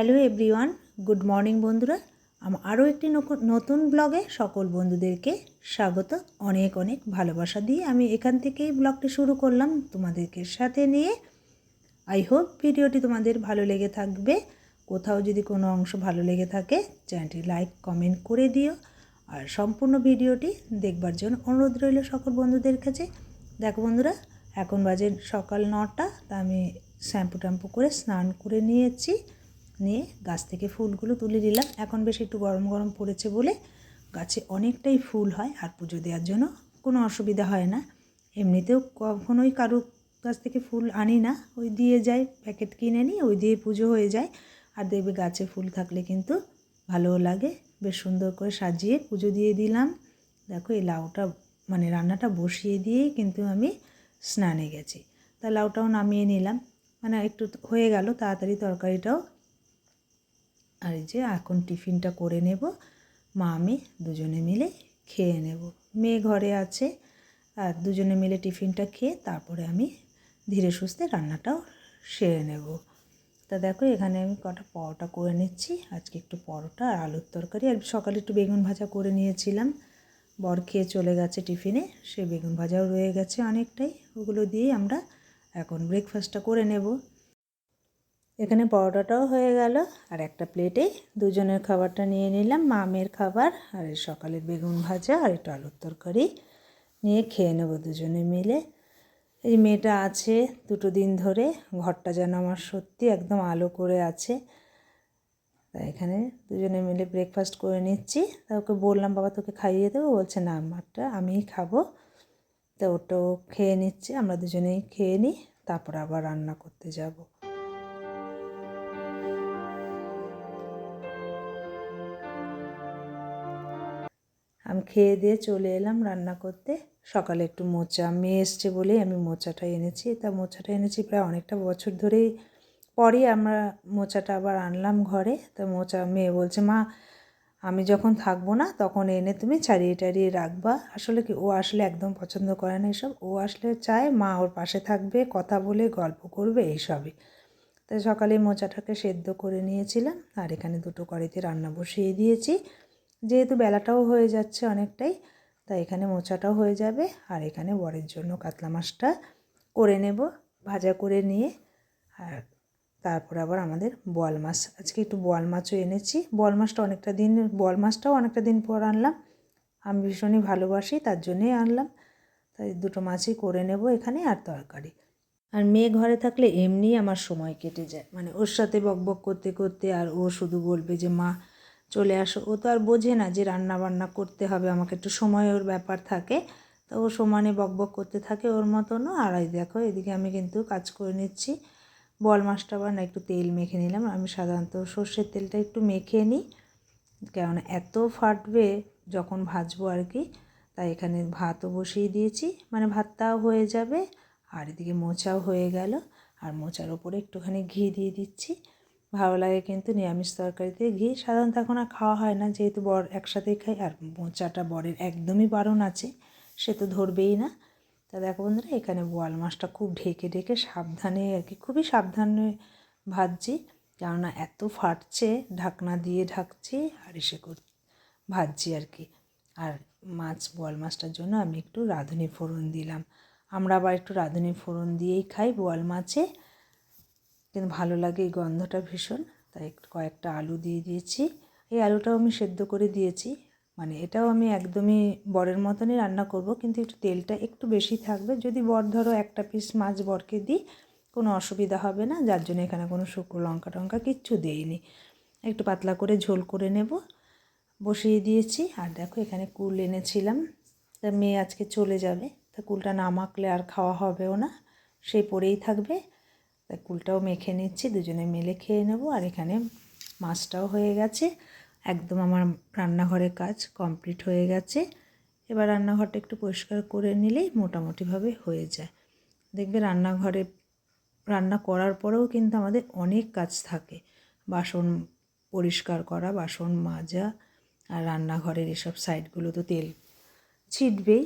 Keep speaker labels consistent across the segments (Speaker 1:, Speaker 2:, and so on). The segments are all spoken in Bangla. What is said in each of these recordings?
Speaker 1: হ্যালো এভরিওয়ান, গুড মর্নিং বন্ধুরা। আমার আরও একটি নতুন ব্লগে সকল বন্ধুদেরকে স্বাগত। অনেক অনেক ভালোবাসা দিয়ে আমি এখান থেকেই ব্লগটি শুরু করলাম তোমাদেরকে সাথে নিয়ে। আই হোপ ভিডিওটি তোমাদের ভালো লেগে থাকবে। কোথাও যদি কোনো অংশ ভালো লেগে থাকে, চ্যানেলটি লাইক, কমেন্ট করে দিও। আর সম্পূর্ণ ভিডিওটি দেখবার জন্য অনুরোধ রইল সকল বন্ধুদের কাছে। দেখো বন্ধুরা, এখন বাজে সকাল নটা, তা আমি শ্যাম্পু ট্যাম্পু করে স্নান করে নিয়েছি। নিয়ে গাছ থেকে ফুলগুলো তুলে দিলাম এখন বেশ একটু গরম গরম পড়েছে বলে গাছে অনেকটাই ফুল হয় আর পুজো দেওয়ার জন্য কোনো অসুবিধা হয় না। এমনিতেও কখনোই কারও গাছ থেকে ফুল আনি না, ওই দিয়ে যাই প্যাকেট কিনে নিই ওই দিয়ে পুজো হয়ে যায়। আর দেখবে গাছে ফুল থাকলে কিন্তু ভালোও লাগে। বেশ সুন্দর করে সাজিয়ে পুজো দিয়ে দিলাম। দেখো এই লাউটা মানে রান্নাটা বসিয়ে দিয়েই কিন্তু আমি স্নানে গেছি। তা লাউটাও নামিয়ে নিলাম। মানে একটু হয়ে গেল, তাড়াতাড়ি তরকারিটাও আর এই যে এখন টিফিনটা করে নেব। মা, আমি দুজনে মিলে খেয়ে নেব। মেয়ে ঘরে আছে, আর দুজনে মিলে টিফিনটা খেয়ে তারপরে আমি ধীরে সুস্থে রান্নাটাও সেরে নেব। তা দেখো, এখানে আমি কটা পরোটা করে নিচ্ছি। আজকে একটু পরোটা আর আলুর তরকারি। আর সকালে একটু বেগুন ভাজা করে নিয়েছিলাম। বর খেয়ে চলে গেছে টিফিনে, সে বেগুন ভাজাও রয়ে গেছে অনেকটাই। ওগুলো দিয়েই আমরা এখন ব্রেকফাস্টটা করে নেব। এখানে পরোটাটাও হয়ে গেল, আর একটা প্লেটে দুজনের খাবারটা নিয়ে নিলাম, মামের খাবার, আর সকালের বেগুন ভাজা আর একটু আলুর তরকারি নিয়ে খেয়ে নেব দুজনে মিলে। এই মেয়েটা আছে দুটো দিন ধরে, ঘরটা যেন আমার সত্যি একদম আলো করে আছে। তা এখানে দুজনে মিলে ব্রেকফাস্ট করে নিচ্ছি। তা ওকে বললাম, বাবা, তোকে খাইয়ে দেবো? বলছে, না আমারটা আমিই খাব। তা ওটাও খেয়ে নিচ্ছে, আমরা দুজনেই খেয়ে নিই, তারপর আবার রান্না করতে যাব। খেয়ে দিয়ে চলে এলাম রান্না করতে। সকালে একটু মোচা। মেয়ে এসছে বলেই আমি মোচাটা এনেছি। তা মোচাটা এনেছি প্রায় অনেকটা বছর ধরেই। পরেই আমরা মোচাটা আবার আনলাম ঘরে। তা মোচা মেয়ে বলছে, মা, আমি যখন থাকব না তখন এনে তুমি ছাড়িয়ে টাড়িয়ে রাখবা। আসলে কি, ও আসলে একদম পছন্দ করে না এসব। ও আসলে চায় মা ওর পাশে থাকবে, কথা বলে গল্প করবে এইসবই তাই সকালে মোচাটাকে সেদ্ধ করে নিয়েছিলাম। আর এখানে দুটো কড়াইতে রান্না বসিয়ে দিয়েছি। যেহেতু বেলাটাও হয়ে যাচ্ছে অনেকটাই, তাই এখানে মোচাটাও হয়ে যাবে। আর এখানে বরের জন্য কাতলা মাছটা করে নেব, ভাজা করে নিয়ে। আর তারপর আবার আমাদের বোয়াল মাছ। আজকে একটু বোয়াল মাছও এনেছি। বোয়াল মাছটা অনেকটা দিন, বোয়াল মাছটাও অনেকটা দিন পর আনলাম। আমি ভীষণই ভালোবাসি, তার জন্যেই আনলাম। তাই দুটো মাছই করে নেব এখানে আর তরকারি। আর মেয়ে ঘরে থাকলে এমনি আমার সময় কেটে যায়। মানে ওর সাথে বকবক করতে করতে আর ও শুধু বলবে যে, মা চলে আসো। ও তো আর বোঝে না যে রান্না বান্না করতে হবে। আমাকে একটু সময় ওর ব্যাপার থাকে। তো ও সমানে বকবক করতে থাকে ওর মতনও। আর এই দেখো, এদিকে আমি কিন্তু কাজ করে নিচ্ছি। বল মাছটা বা না একটু তেল মেখে নিলাম। আমি সাধারণত সর্ষের তেলটা একটু মেখে নিই। কেননা এত ফাটবে যখন ভাজবো আর কি, তাই এখানে ভাতও বসিয়ে দিয়েছি। মানে ভাতটাও হয়ে যাবে। আর এদিকে মোচাও হয়ে গেল। আর মোচার ওপরে একটুখানি ঘি দিয়ে দিচ্ছি। ভালো লাগে কিন্তু নিরামিষ তরকারিতে ঘি। সাধারণত এখন আর খাওয়া হয় না। যেহেতু বর একসাথেই খাই আর মোচাটা বরের একদমই বারণ আছে, সে তো ধরবেই না। তা দেখো বন্ধুরা, এখানে বোয়াল মাছটা খুব ঢেকে ঢেকে সাবধানে আর কি, খুবই সাবধানে ভাজছি। কেননা এত ফাটছে, ঢাকনা দিয়ে ঢাকছি আর এসে কর ভাজছি আর কি। আর মাছ, বোয়াল মাছটার জন্য আমি একটু রাঁধুনি ফোড়ন দিলাম। আমরা আবার একটু রাঁধুনি ফোড়ন দিয়েই খাই বোয়াল মাছে। কিন্তু ভালো লাগে এই গন্ধটা ভীষণ। তাই একটু কয়েকটা আলু দিয়ে দিয়েছি। এই আলুটাও আমি সেদ্ধ করে দিয়েছি। মানে এটাও আমি একদমই বরের মতনই রান্না করব, কিন্তু একটু তেলটা একটু বেশি থাকবে। যদি বর ধরো একটা পিস মাছ বরকে দিই, কোনো অসুবিধা হবে না। যার জন্য এখানে কোনো শুকনো লঙ্কা টঙ্কা কিচ্ছু দেইনি। একটু পাতলা করে ঝোল করে নেব। বসিয়ে দিয়েছি। আর দেখো এখানে কুল এনেছিলাম। তা মেয়ে আজকে চলে যাবে। তা কুলটা না মাখলে আর খাওয়া হবেও না। সেই পরেই থাকবে। তাই কুলটাও মেখে নিচ্ছি, দুজনে মিলে খেয়ে নেব। আর এখানে মাছটাও হয়ে গেছে। একদম আমার রান্নাঘরের কাজ কমপ্লিট হয়ে গেছে। এবার রান্নাঘরটা একটু পরিষ্কার করে নিলেই মোটামুটিভাবে হয়ে যায়। দেখবে রান্নাঘরে রান্না করার পরেও কিন্তু আমাদের অনেক কাজ থাকে। বাসন পরিষ্কার করা, বাসন মাজা আর রান্নাঘরের এসব সাইডগুলো তো তেল ছিটবেই।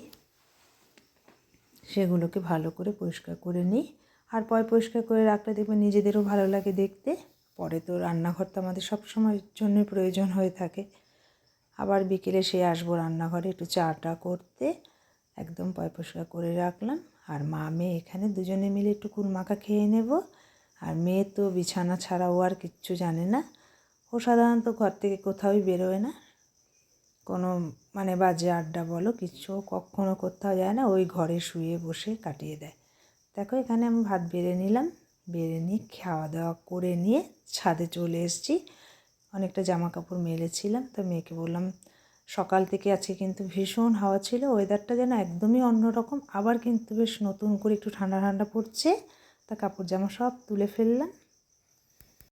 Speaker 1: সেগুলোকে ভালো করে পরিষ্কার করে নিই। আর পয় পরিষ্কার করে রাখলে দেখবে নিজেদেরও ভালো লাগে দেখতে। পরে তো রান্নাঘর তো আমাদের সব সময়ের জন্যই প্রয়োজন হয়ে থাকে। আবার বিকেলে সে আসব রান্নাঘরে একটু চাটা করতে। একদম পয় পরিষ্কার করে রাখলাম। আর মা, মেয়ে এখানে দুজনে মিলে একটু কুলমাখা খেয়ে নেব। আর মেয়ে তো বিছানা ছাড়া ও আর কিচ্ছু জানে না। ও সাধারণত ঘর থেকে কোথাওই বেরোয় না। কোনো মানে বাজে আড্ডা বলো, কিচ্ছু ও কখনো কোথাও যায় না। ওই ঘরে শুয়ে বসে কাটিয়ে দেয়। দেখো, এখানে আমি ভাত বেড়ে নিলাম। বেড়ে নিয়ে খাওয়া দাওয়া করে নিয়ে ছাদে চলে এসেছি। অনেকটা জামা কাপড় মেলেছিলাম, তো মেয়েকে বললাম, সকাল থেকে আজকে কিন্তু ভীষণ হাওয়া ছিল ওয়েদারটা যেন একদমই অন্যরকম। আবার কিন্তু বেশ নতুন করে একটু ঠান্ডা ঠান্ডা পড়ছে। তা কাপড় জামা সব তুলে ফেললাম।